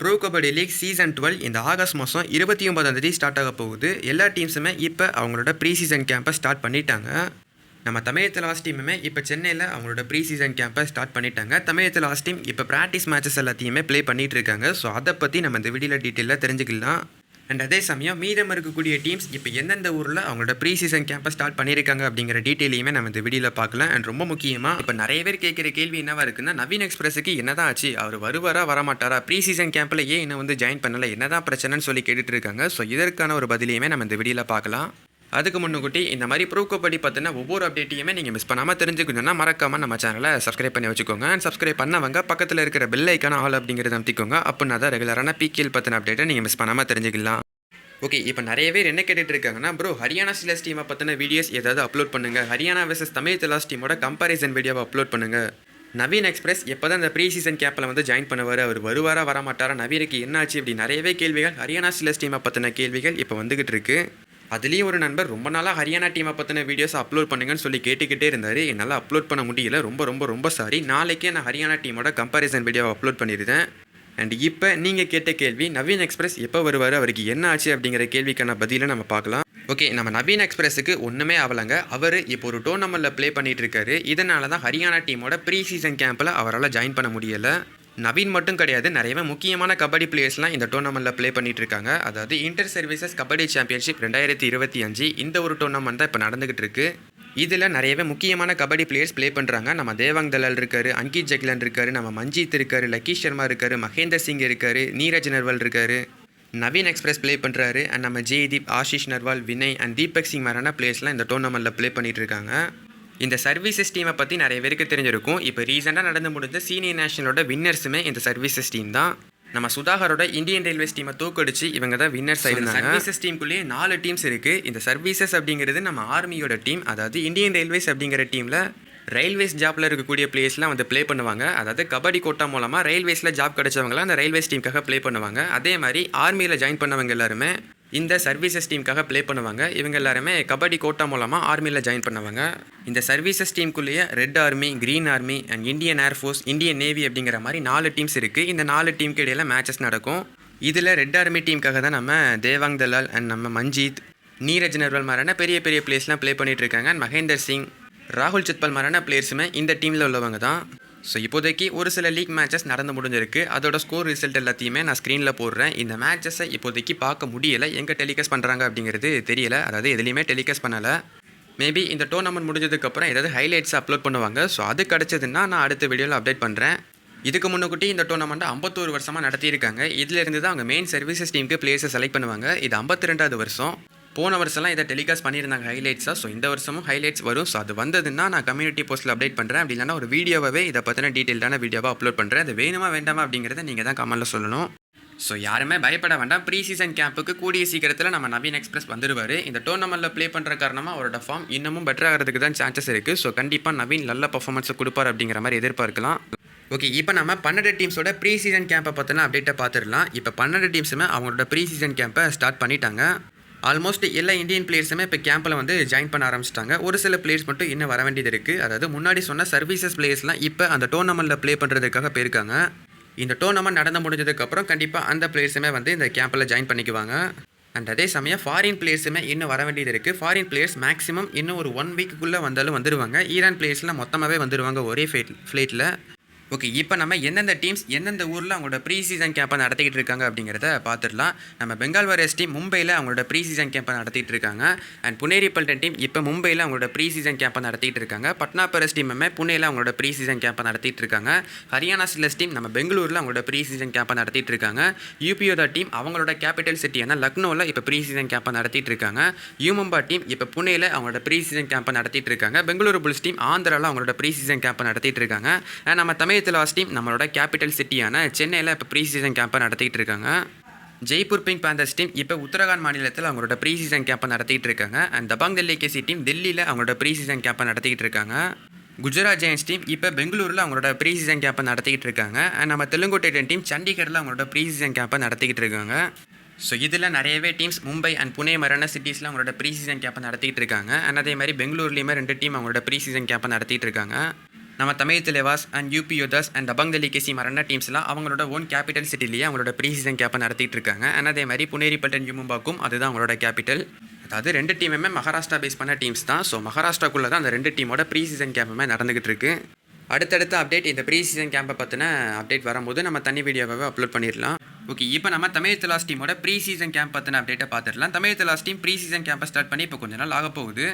Pro kabaddi league season twelve இந்த August மாதம் இருபத்தி ஒன்பதாம் தேதி ஸ்டார்ட் ஆக போகுது. எல்லா டீம்ஸுமே இப்போ அவங்களோட ப்ரீ சீசன் கேம்பை ஸ்டார்ட் பண்ணிட்டாங்க. நம்ம தமிழகத்தில் லாஸ்ட் டீமுமே இப்போ சென்னையில் அவங்களோட ப்ரீ சீசன் கேம்பை ஸ்டார்ட் பண்ணிட்டாங்க. தமிழகத்தில் லாஸ்ட் டீம் இப்போ ப்ராக்டிஸ் மேட்சஸ் எல்லாத்தையுமே ப்ளே பண்ணிகிட்டு இருக்காங்க. ஸோ அதை பற்றி நம்ம இந்த வீடியோவில் டீட்டெயிலாக தெரிஞ்சுக்கலாம். அண்ட் அதே சமயம் மீதம் இருக்கக்கூடிய டீம்ஸ் இப்போ எந்தெந்த ஊரில் அவங்களோட ப்ரீ சீசன் கேம்பை ஸ்டார்ட் பண்ணியிருக்காங்க அப்படிங்கிற டீட்டெயிலையுமே நம்ம இந்த வீடியோவில் பார்க்கலாம். அண்ட் ரொம்ப முக்கியமாக இப்போ நிறைய பேர் கேட்குற கேள்வி என்னவா இருக்குன்னா நவீன் எக்ஸ்பிரஸுக்கு என்னதான் ஆச்சு? அவர் வருவாரா வரமாட்டாரா? ப்ரீ சீசன் கேம்பில் ஏன் என்ன வந்து ஜாயின் பண்ணல? என்னதான் பிரச்சனைன்னு சொல்லி கேட்டுட்டு இருக்காங்க. ஸோ இதற்கான ஒரு பதிலையுமே நம்ம இந்த வீடியோவில் பார்க்கலாம். அதுக்கு முன்னுக்குட்டி இந்த மாதிரி ப்ரூவ் படி பார்த்தீங்கன்னா ஒவ்வொரு அப்டேட்டையுமே நீங்கள் மிஸ் பண்ணாமல் தெரிஞ்சுக்கணும்னா மறக்காமல் நம்ம சேனலை சப்ஸ்கிரைப் பண்ணி வச்சுக்கோங்க. அண்ட் சப்ஸ்கிரைப் பண்ணவங்க பக்கத்தில் இருக்கிற பெல் ஐக்கான ஆல் அப்படிங்கிறத அமைத்திக்கோங்க. அப்படின்னா தான் ரெகுலரான பிகேல் பற்றின அப்டேட்டை நீங்கள் மிஸ் பண்ணாமல் தெரிஞ்சுக்கலாம். ஓகே இப்போ நிறைய பேர் என்ன கேட்டுட்டு இருக்காங்கன்னா ப்ரோ ஹரியானா சிலஸ் டீமை பற்றின வீடியோஸ் ஏதாவது அப்லோட் பண்ணுங்கள் ஹரியானா வெர்சஸ் தமிழ் திலாஸ் டீமோட கம்பாரிசன் வீடியோவை அப்லோட் பண்ணுங்கள் நவீன் எக்ஸ்பிரஸ் எப்போ தான் இந்த ப்ரீ சீசன் கேப்பில் வந்து ஜாயின் பண்ணுவார் அவர் வருவாரா வரமாட்டாரா நவீனுக்கு என்னாச்சு இப்படி நிறையவே கேள்விகள் ஹரியானா சிலஸ் டீமை பற்றின கேள்விகள் இப்போ வந்துகிட்டு இருக்குது அதுலேயும் ஒரு நண்பர் ரொம்ப நாளாக ஹரியானா டீமை பற்றின வீடியோஸ் அப்லோட் பண்ணுங்கன்னு சொல்லி கேட்டுக்கிட்டே இருந்தார். என்னால் அப்லோட் பண்ண முடியல. ரொம்ப ரொம்ப ரொம்ப சாரி நாளைக்கே நான் ஹரியானா டீமோட கம்பாரிசன் வீடியோவை அப்லோட் பண்ணியிருந்தேன் அண்ட் இப்போ நீங்கள் கேட்ட கேள்வி நவீன் எக்ஸ்பிரஸ் எப்போ வருவார்? அவருக்கு என்ன ஆச்சு அப்படிங்கிற கேள்விக்கான பதிலை நம்ம பார்க்கலாம். ஓகே நம்ம நவீன் எக்ஸ்பிரஸுக்கு ஒன்றுமே ஆகலைங்க அவர் இப்போ ஒரு டோர்னமெண்ட்டில் ப்ளே பண்ணிகிட்டு இருக்காரு. இதனால தான் ஹரியானா டீமோட ப்ரீ சீசன் கேம்பில் அவரால் ஜாயின் பண்ண முடியலை. நவீன் மட்டும் கிடையாது நிறையவே முக்கியமான கபடி பிளேயர்ஸ்லாம் இந்த டோர்னமெண்ட்டில் ப்ளே பண்ணிட்டு இருக்காங்க அதாவது இன்டர் சர்வீசஸ் கபடி சாம்பியன்ஷிப் ரெண்டாயிரத்தி இருபத்தி அஞ்சு இந்த ஒரு டோர்னமெண்ட் தான் இப்போ நடந்துகிட்டு இருக்கு. இதில் நிறையவே முக்கியமான கபடி பிளேயர்ஸ் ப்ளே பண்ணுறாங்க நம்ம தேவாங் தலால் இருக்கார் அங்கித் ஜக்லன் இருக்கார் நம்ம மஞ்சித் இருக்கார் லக்கீஷ் சர்மா இருக்கார் மகேந்தர் சிங் இருக்கார் நீரஜ் நர்வால் இருக்கார். நவீன் எக்ஸ்பிரஸ் ப்ளே பண்ணுறாரு அண்ட் நம்ம ஜெய்தீப் ஆஷிஷ் நர்வால் வினய் அண்ட் தீபக் சிங் மாதிரியான பிளேயர்ஸ்லாம் இந்த டோர்னமெண்ட்டில் ப்ளே பண்ணிட்டு இருக்காங்க இந்த சர்வீசஸ் டீமை பற்றி நிறைய பேருக்கு தெரிஞ்சிருக்கும். இப்போ ரீசெண்டாக நடந்து முடிஞ்ச சீனியர் நேஷனலோட வின்னர்ஸுமே இந்த சர்வீசஸ் டீம் தான். நம்ம சுதாகரோட இந்தியன் ரயில்வேஸ் டீமை தூக்கடிச்சு இவங்க தான் வின்னர்ஸ் ஆயிருந்தாங்க. சர்வீசஸ் டீமுக்குள்ளேயே நாலு டீம்ஸ் இருக்குது இந்த சர்வீசஸ் அப்படிங்கிறது நம்ம ஆர்மியோட டீம் அதாவது இந்தியன் ரயில்வேஸ் அப்படிங்கிற டீமில் ரயில்வேஸ் ஜாப்பில் இருக்கக்கூடிய பிளேஸ்லாம் வந்து ப்ளே பண்ணுவாங்க. அதாவது கபடி கோட்டா மூலமாக ரயில்வேஸில் ஜாப் கிடைச்சவங்களாம் அந்த ரயில்வேஸ் டீமுக்காக ப்ளே பண்ணுவாங்க. அதே மாதிரி ஆர்மியில் ஜாயின் பண்ணவங்க எல்லாருமே இந்த சர்வீசஸ் டீமுக்காக ப்ளே பண்ணுவாங்க. இவங்க எல்லாருமே கபடி கோட்டா மூலமாக ஆர்மியில் ஜாயின் பண்ணுவாங்க. இந்த services டீமுக்குள்ளேயே red army green army and Indian air force Indian navy அப்படிங்கிற மாதிரி நாலு டீம்ஸ் இருக்குது இந்த நாலு டீமுக்கு இடையில மேட்சஸ் நடக்கும். இதில் ரெட் ஆர்மி டீமுக்காக தான் நம்ம தேவாங் தலால் அண்ட் நம்ம மஞ்சித் நீரஜ் நர்வல் மாதிரியான பெரிய பெரிய பிளேஸ்லாம் ப்ளே பண்ணிகிட்டு இருக்காங்க. அண்ட் மகேந்தர் சிங் ராகுல் சித்பல் மாதிரியான பிளேயர்ஸுமே இந்த டீமில் உள்ளவங்க தான். ஸோ இப்போதைக்கு ஒரு சில லீக் மேட்சஸ் நடந்து முடிஞ்சிருக்கு. அதோட ஸ்கோர் ரிசல்ட் எல்லாத்தையுமே நான் ஸ்க்ரீனில் போடுறேன். இந்த மேட்சஸை இப்போதைக்கு பார்க்க முடியலை. எங்கே டெலிகாஸ்ட் பண்ணுறாங்க அப்படிங்கிறது தெரியல. அதாவது எதுலேயுமே டெலிகாஸ்ட் பண்ணலை. மேபி இந்த டோர்னமெண்ட் முடிஞ்சதுக்கப்புறம் ஏதாவது ஹைலைட்ஸ் அப்லோட் பண்ணுவாங்க. ஸோ அது கிடச்சதுன்னா நான் அடுத்த வீடியோவில் அப்டேட் பண்ணுறேன் இதுக்கு முன்னுக்குட்டி இந்த டோர்னமெண்ட்டை ஐம்பத்தோரு வருஷமாக நடத்தியிருக்காங்க. இதிலிருந்து தான் அவங்க மெயின் சர்வீசஸ் டீமுக்கு பிளேயர்ஸை செலக்ட் பண்ணுவாங்க. இது ஐம்பத்தி ரெண்டாவது வருஷம். போன வருஷம்லாம் இதை டெலிகாஸ்ட் பண்ணியிருந்தாங்க ஹைலைட்ஸாக ஸோ இந்த வருஷமும் ஹைலைட்ஸ் வரும். ஸோ அது வந்ததுன்னா நான் கம்யூனிட்டி போஸ்ட்டில் அப்டேட் பண்ணுறேன் அப்படி இல்லைனா ஒரு வீடியோவே இதை பற்றின டீட்டெயிலான வீடியோவாக அப்லோட் பண்ணுறேன் அது வேணுமா வேண்டாமா அப்படிங்கிறத நீங்கள் தான் கமெண்ட்டில் சொல்லணும். ஸோ யாருமே பயப்பட வேண்டாம். ப்ரீ சீசன் கேம்புக்கு கூடிய சீக்கிரத்தில் நம்ம நவீன் எக்ஸ்பிரஸ் வந்துடுவார் இந்த டோர்னமெண்ட்டில் ப்ளே பண்ணுற காரணமாக அவரோட ஃபார்ம் இன்னமும் பெட்டர் ஆகிறதுக்கு தான் சான்சஸ் இருக்குது ஸோ கண்டிப்பாக நவீன் நல்ல பர்ஃபார்மன்ஸை கொடுப்பார் அப்படிங்கிற மாதிரி எதிர்பார்க்கலாம். ஓகே இப்போ நம்ம பன்னெண்டு டீம்ஸோட ப்ரீ சீசன் கேம்பை பற்றின அப்டேட்டை பார்த்துடலாம். இப்போ பன்னெண்டு டீம்ஸுமே அவங்களோட ப்ரீ சீசன் கேம்பை ஸ்டார்ட் பண்ணிட்டாங்க. ஆல்மோஸ்ட் எல்லா இந்தியன் பிளேயர்ஸுமே இப்போ கேம்பில் வந்து ஜாயின் பண்ண ஆரம்பிச்சிட்டாங்க. ஒரு சில பிளேயர்ஸ் மட்டும் இன்னும் வர வேண்டியது இருக்குது அதாவது முன்னாடி சொன்ன சர்வீசஸ் பிளேயர்ஸ்லாம் இப்போ அந்த டோர்னமெண்ட்டில் ப்ளே பண்ணுறதுக்காக போயிருக்காங்க. இந்த டோர்னமெண்ட் நடந்து முடிஞ்சதுக்கப்புறம் கண்டிப்பாக அந்த பிளேயர்ஸுமே வந்து இந்த கேம்பில் ஜாயின் பண்ணிக்குவாங்க. அண்ட் அதே சமயம் ஃபாரின் பிளேயர்ஸுமே இன்னும் வர வேண்டியது இருக்குது ஃபாரின் பிளேயர்ஸ் மேக்ஸிமம் இன்னும் ஒரு ஒன் வீக்குள்ளே வந்தாலும் வந்துடுவாங்க ஈரான் பிளேயர்ஸ்லாம் மொத்தமாகவே வந்துடுவாங்க ஒரே ஃப்ளைட் ஃப்ளைட்டில் ஓகே இப்போ நம்ம எந்தெந்த டீம்ஸ் எந்தெந்த ஊரில் அவங்களோட ப்ரீ சீசன் கேம்பை நடத்திக்கிட்டு இருக்காங்க அப்படிங்கிறத பார்த்துடலாம் நம்ம பெங்கால் வாரியர்ஸ் டீம் மும்பையில் அவங்களோட ப்ரீ சீசன் கேம்பை நடத்திட்டு இருக்காங்க. அண்ட் புனேரி பல்டன் டீம் இப்போ மும்பையில் அவங்களோட ப்ரீ சீசன் கேம்பை நடத்திட்டு இருக்காங்க. பட்னா பரஸ் டீமுமே புனேயில் அவங்களோட ப்ரீ சீசன் கேம்பை நடத்திட்டு இருக்காங்க. ஹரியானா சில்லஸ் டீம் நம்ம பெங்களூரில் அவங்களோட ப்ரீ சீசன் கேம்பை நடத்திட்டு இருக்காங்க. யூபியோதா டீம் அவங்களோட கேபிட்டல் சிட்டியான லக்னோவில் இப்போ ப்ரீ சீசன் கேம்பை நடத்திட்டு இருக்காங்க. யூமம்பா டீம் இப்போ புனேயில் அவங்களோட ப்ரீ சீசன் கேம்பை நடத்திட்டு இருக்காங்க. பெங்களூரு புல்ஸ் டீம் ஆந்திராவில் அவங்களோட ப்ரீ சீசன் கேம்பை நடத்திட்டு இருக்காங்க. நம்ம தமிழ் லாஸ்ட் டீம் நம்மளோட கேபிட்டல் சிட்டியான சென்னையில் இப்போ ப்ரீ சீசன் கேம்பை நடத்திக்கிட்டு இருக்காங்க. ஜெய்ப்பூர் பிங்க் பேந்தர்ஸ் டீம் இப்போ உத்தரகாண்ட் மாநிலத்தில் அவங்களோட ப்ரீ சீசன் கேம்பை நடத்திக்கிட்டு இருக்காங்க. And Dabang Delhi K C team டெல்லியில் அவங்களோட ப்ரீ சீசன் கேம்பை நடத்திக்கிட்டு இருக்காங்க. குஜராத் ஜெயின்ஸ் டீம் இப்போ பெங்களூரில் அவங்களோட ப்ரீ சீசன் கேம்பை நடத்திக்கிட்டு இருக்காங்க. அண்ட் நம்ம தெலுங்கு டைட்டன் டீம் சண்டிகரில் அவங்களோட ப்ரீ சீசன் கேம்பை நடத்திக்கிட்டு இருக்காங்க. ஸோ இதில் நிறையவே டீம்ஸ் மும்பை அண்ட் புனே மரண சிட்டிஸில் அவங்களோட ப்ரீ சீசன் கேம்பை நடத்திட்டு இருக்காங்க. அண்ட் அதே மாதிரி பெங்களூர்லேயுமே ரெண்டு டீம் அவங்களோட ப்ரீ சீசன் கேம்பை நடத்திட்டு இருக்காங்க. நம்ம Tamil Thalaivas and U P Yoddhas and Dabang K C மரண டீம்ஸ்லாம் அவங்களோட ஓன் கேபிட்டல் சிட்டிலேயே அவங்களோட ப்ரீ சீசன் கேப்பை நடத்திட்டு இருக்காங்க. அண்ட் அதே மாதிரி புனேரிப்பட்டன் யூமும்பாக்கும் அதுதான் அவங்களோட கேபிட்டல் அதாவது ரெண்டு டீமுமே மகாராஷ்டிரா பேஸ் பண்ண டீம்ஸ் தான். ஸோ மகாராஷ்டிராக்குள்ளே தான் அந்த ரெண்டு டீமோட ப்ரீ சீசன் கேம்புமே நடந்துகிட்டு இருக்கு. அடுத்தடுத்த அப்டேட் இந்த ப்ரீ சீசன் கேம்பை பற்றின அப்டேட் வரும்போது நம்ம தனி வீடியோவாகவே அப்லோட் பண்ணிடலாம். ஓகே இப்போ நம்ம தமிழ் தலாஸ் டீமோட ப்ரீ சீசன் கேம்ப் பற்றின அப்டேட்டை பார்த்துடலாம். Tamil Thalaivas team pre season கேம்பை start பண்ணி இப்போ கொஞ்ச நாள் ஆக போகுது.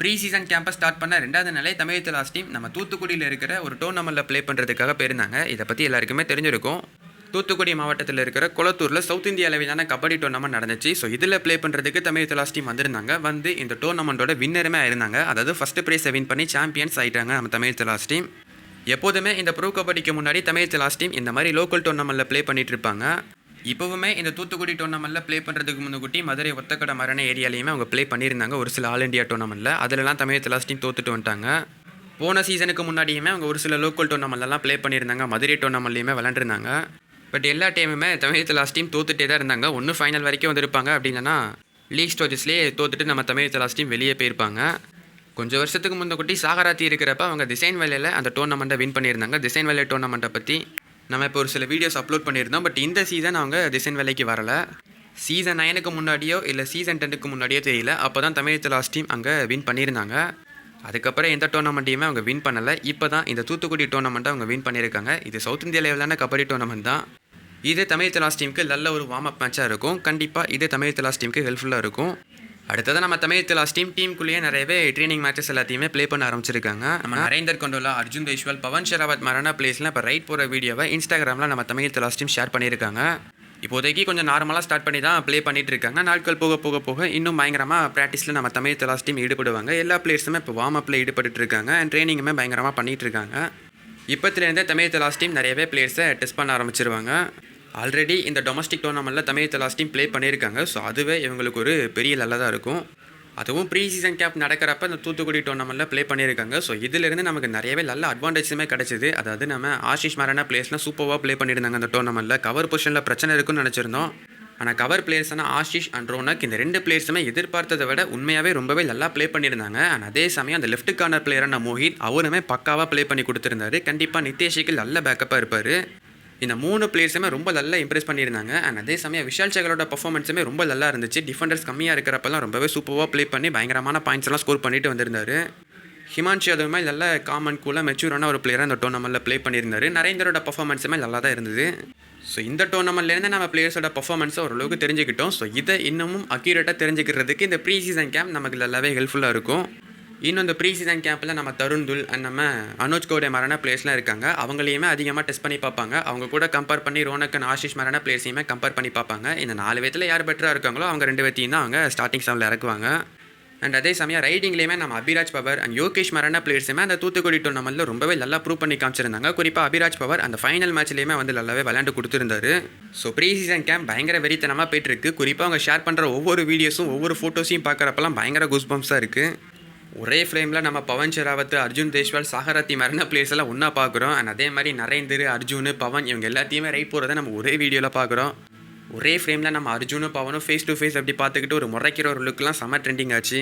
ப்ரீ சீசன் கேம்பஸ் ஸ்டார்ட் பண்ண ரெண்டாவது நிலை தமிழ் லாஸ்ட் டீம் நம்ம தூத்துக்குடியில் இருக்கிற ஒரு டோர்னமெண்ட்டில் ப்ளே பண்ணுறதுக்காக போயிருந்தாங்க. இதை பற்றி எல்லாருக்குமே தெரிஞ்சிருக்கும். தூத்துக்குடி மாவட்டத்தில் இருக்கிற குளத்தூரில் சவுத் இந்திய அளவிலான கபடி டோர்னமெண்ட் நடந்துச்சு. ஸோ இதில் ப்ளே பண்ணுறதுக்கு தமிழ் தலாஸ் டீம் வந்திருந்தாங்க. வந்து இந்த டோர்னமெண்ட்டோட வின்னருமே ஆயிருந்தாங்க அதாவது ஃபஸ்ட்டு ப்ரைஸை வின் பண்ணி சாம்பியன்ஸ் ஆகிட்டாங்க நம்ம தமிழ் தலாஸ் டீம் எப்போதுமே இந்த ப்ரோ கபடிக்கு முன்னாடி தமிழ் தலாஸ் டீம் இந்த மாதிரி லோக்கல் டோர்னமெண்ட்டில் ப்ளே பண்ணிகிட்டு இருப்பாங்க. இப்போவுமே இந்த தூத்துக்குடி டோர்னமெண்ட்டில் ப்ளே பண்ணுறதுக்கு முன்னுக்குட்டி மதுரை ஒத்தக்கடை மரண ஏரியாலையுமே அவங்க ப்ளே பண்ணியிருந்தாங்க. ஒரு சில ஆல் இண்டியா டோர்னமெண்ட்டில் அதிலலாம் தமிழ் தலாஸ் தோத்துட்டு வந்துட்டாங்க. போன சீசனுக்கு முன்னாடியுமே அவங்க ஒரு சில லோக்கல் டோர்னமெண்ட்லாம் ப்ளே பண்ணியிருந்தாங்க. மதுரை டோர்னமெண்ட்லையுமே விளாண்டுருந்தாங்க பட் எல்லா டைமுமே தமிழ் லாஸ்ட் டீம் தோத்துட்டே தான் இருந்தாங்க. ஒன்று ஃபைனல் வரைக்கும் வந்திருப்பாங்க அப்படின்னா லீக் ஸ்டோஜஸ்லேயே தோத்துட்டு நம்ம தமிழ் லாஸ்ட் டீம் வெளியே போயிருப்பாங்க. கொஞ்சம் வருஷத்துக்கு முன்ன குட்டி சாகராத்தி இருக்கிறப்ப அவங்க டிசைன் வேலையில் அந்த டோர்னமெண்ட்டை வின் பண்ணியிருந்தாங்க. டிசைன் வேலை டோர்னமெண்ட்டை பற்றி நம்ம இப்போ ஒரு சில வீடியோஸ் அப்லோட் பண்ணியிருந்தோம் பட் இந்த சீசன் அவங்க டிசைன் வேலைக்கு வரல. சீசன் நைனுக்கு முன்னாடியோ இல்லை சீசன் டென்னுக்கு முன்னாடியோ தெரியல. அப்போ தான் தமிழ் லாஸ்ட் டீம் அங்கே வின் பண்ணியிருந்தாங்க. அதுக்கப்புறம் எந்த டோர்னமெண்ட்டையுமே அவங்க வின் பண்ணலை. இப்போ தான் இந்த தூத்துக்குடி டோர்னமெண்ட்டை அவங்க வின் பண்ணியிருக்காங்க. இது சவுத் இந்தியா லெவலான கபடி டோர்னமெண்ட் தான். இது தமிழ் தலாஸ் டீமுக்கு நல்ல ஒரு வார்ம் அப் மேட்சாக இருக்கும். கண்டிப்பாக இது தமிழ் தலாஸ் டீமுக்கு ஹெல்ப்ஃபுல்லாக இருக்கும். அடுத்தது நம்ம தமிழ் தலாஸ் டீம் டீமுக்குள்ளேயே நிறையவே ட்ரைனிங் மேட்சஸ் எல்லாத்தையுமே ப்ளே பண்ண ஆரம்பிச்சிருக்காங்க. நம்ம நரேந்தர் கொண்டோலா அர்ஜுன் தேஷ்வால் பவன் ஷெராவத் மரண பிளேஸ்லாம் இப்போ ரைட் போகிற வீடியோவை இன்ஸ்டாகிராமில் நம்ம தமிழ் தலாஸ் டீம் ஷேர் பண்ணியிருக்காங்க. இப்போதைக்கு கொஞ்சம் நார்மலாக ஸ்டார்ட் பண்ணி தான் ப்ளே பண்ணிட்டு இருக்காங்க நாட்கள் போக போக போக இன்னும் பயங்கரமாக ப்ராக்டிஸில் நம்ம தமிழ் தலாஸ் டீம் ஈடுபடுவாங்க. எல்லா பிளேயர்ஸுமே இப்போ வார்ம் அப்பில் ஈடுபட்டு இருக்காங்க அண்ட் ட்ரைனிங்குமே பயங்கரமாக பண்ணிட்டு இருக்காங்க இப்போத்துலேருந்தே தமிழ் தலாஸ் டீம் நிறையவே பிளேயர்ஸை டெஸ்ட் பண்ண ஆரம்பிச்சிருவாங்க. ஆல்ரெடி இந்த டொமஸ்டிக் டோர்னமெண்ட்டில் தமிழ் தலாஸ் டீம் ப்ளே பண்ணியிருக்காங்க. ஸோ அதுவே இவங்களுக்கு ஒரு பெரிய நல்லதாக இருக்கும். அதுவும் ப்ரீ சீசன் கேப் நடக்கிறப்ப இந்த தூத்துக்குடி டோர்னமெண்ட்டில் ப்ளே பண்ணியிருக்காங்க. ஸோ இதிலிருந்து நமக்கு நிறையவே நல்ல அட்வான்டேஜுமே கிடச்சிது. அதாவது நம்ம ஆஷிஷ் மரண பிளேஸ்லாம் சூப்பராக ப்ளே பண்ணியிருந்தாங்க அந்த டோர்னமெண்ட்டில் கவர் பொசிஷனில் பிரச்சனை இருக்குன்னு நினச்சிருந்தோம். ஆனால் கவர் பிளேயர்ஸ்னா ஆஷிஷ் அண்ட் ரோனக் இந்த ரெண்டு பிளேயர்ஸுமே எதிர்பார்த்ததை விட உண்மையாகவே ரொம்பவே நல்லா ப்ளே பண்ணியிருந்தாங்க. அண்ட் அதே சமயம் அந்த லெஃப்ட் கார்னர் பிளேயரான மோஹித் அவருமே பக்காவாக ப்ளே பண்ணி கொடுத்துருந்தாரு. கண்டிப்பாக நித்தேஷுக்கு நல்ல பேக்கப்பாக இருப்பார். இந்த மூணு பிளேயர்ஸுமே ரொம்ப நல்லா இம்ப்ரெஸ் பண்ணியிருந்தாங்க. அண்ட் அதே சமயம் விஷால் சேகரோட பர்ஃபார்மன்ஸுமே ரொம்ப நல்லா இருந்துச்சு. டிஃபெண்டர்ஸ் கம்மியாக இருக்கிறப்பெல்லாம் ரொம்பவே சூப்பராக ப்ளே பண்ணி பயங்கரமான பாயிண்ட்ஸ் எல்லாம் ஸ்கோர் பண்ணிட்டு வந்திருந்தாரு. ஹிமான்ஷி அதுவுமே நல்ல காமன் கூலாக மெச்சூரான ஒரு பிளேயராக இந்த டோர்னமெண்ட்டில் ப்ளே பண்ணியிருந்தாரு. நரேந்தரோட பர்ஃபார்மன்ஸுமே நல்லா தான் இருந்தது. ஸோ இந்த டோர்னமெண்ட்லேருந்து நம்ம பிளேயர்ஸோட பர்ஃபார்மன்ஸை ஓரளவுக்கு தெரிஞ்சுக்கிட்டோம். ஸோ இதை இன்னமும் அக்யூரேட்டாக தெரிஞ்சுக்கிறதுக்கு இந்த ப்ரீ சீசன் கேம்ப் நமக்கு நல்லாவே ஹெல்ப்ஃபுல்லாக இருக்கும். இன்னும் இந்த ப்ரீ சீசன் கேம்பில் நம்ம தருண் துல் அண்ட் நம்ம அனோஜ் கவுடே மரண பிளேஸ்லாம் இருக்காங்க. அவங்களையுமே அதிகமாக டெஸ்ட் பண்ணி பார்ப்பாங்க. அவங்க கூட கம்பேர் பண்ணி ரோனக் அண்ட் ஆஷிஷ் மரண பிளேஸையுமே கம்பேர் பண்ணி பார்ப்பாங்க. இந்த நாலு விதத்தில் யார் பெட்டராக இருக்காங்களோ அவங்க ரெண்டு பேர்த்தையும் தான் அவங்க ஸ்டார்டிங் செவனில் இறக்குவாங்க. அண்ட் அதே சமயம் ரைடிங்லேயுமே நம்ம அபிராஜ் பவர் அண்ட் யோகேஷ் மரண பிளேயர்ஸுமே அந்த தூத்துக்குடி டோர்னமெண்ட்டில் ரொம்பவே நல்லா ப்ரூவ் பண்ணி காமிச்சிருந்தாங்க. குறிப்பாக அபிராஜ் பவர் அந்த ஃபைனல் மேட்ச்லேயுமே வந்து நல்லாவே விளையாண்டு கொடுத்துருந்தாரு. ஸோ ப்ரீ சீசன் கேம்ப் பயங்கர வெறித்தனமாக போயிட்டு இருக்கு. குறிப்பாக அவங்க ஷேர் பண்ணுற ஒவ்வொரு வீடியோஸும் ஒவ்வொரு ஃபோட்டோஸையும் பார்க்குறப்பெல்லாம் பயங்கர குஸ்பம்ஸாக இருக்குது ஒரே ஃப்ரேமில் நம்ம பவன் ஷெராவத் அர்ஜுன் தேஷ்வால் சாகரத்தி மரண பிளேஸ் எல்லாம் ஒன்றா பார்க்குறோம் அண்ட் அதே மாதிரி நரேந்தர் அர்ஜுன் பவன் இவங்க எல்லாத்தையுமே ரைட் போகிறத நம்ம ஒரே வீடியோவில் பார்க்குறோம் ஒரே ஃப்ரேமில் நம்ம அர்ஜுனும் பவனும் ஃபேஸ் டு ஃபேஸ் அப்படி பார்த்துக்கிட்டு ஒரு முறைக்கிற ஒரு லுக்லாம் செம்ம ட்ரெண்டிங் ஆச்சு.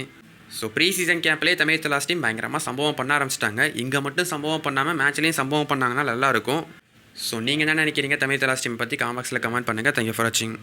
ஸோ ப்ரீ சீசன் கேம்ப்லேயே தமிழ் லாஸ்ட் டீம் பயங்கரமாக சம்பவம் பண்ண ஆரம்பிச்சிட்டாங்க. இங்கே மட்டும் சம்பவம் பண்ணாமல் மேட்ச்லேயும் சம்பவம் பண்ணாங்கன்னா நல்லாயிருக்கும் ஸோ நீங்கள் என்ன நினைக்கிறீங்க? தமிழ் லாஸ்ட் டீம் பற்றி காமெக்ஸில் கமெண்ட் பண்ணுங்கள் தேங்க்யூ ஃபார் வாட்சிங்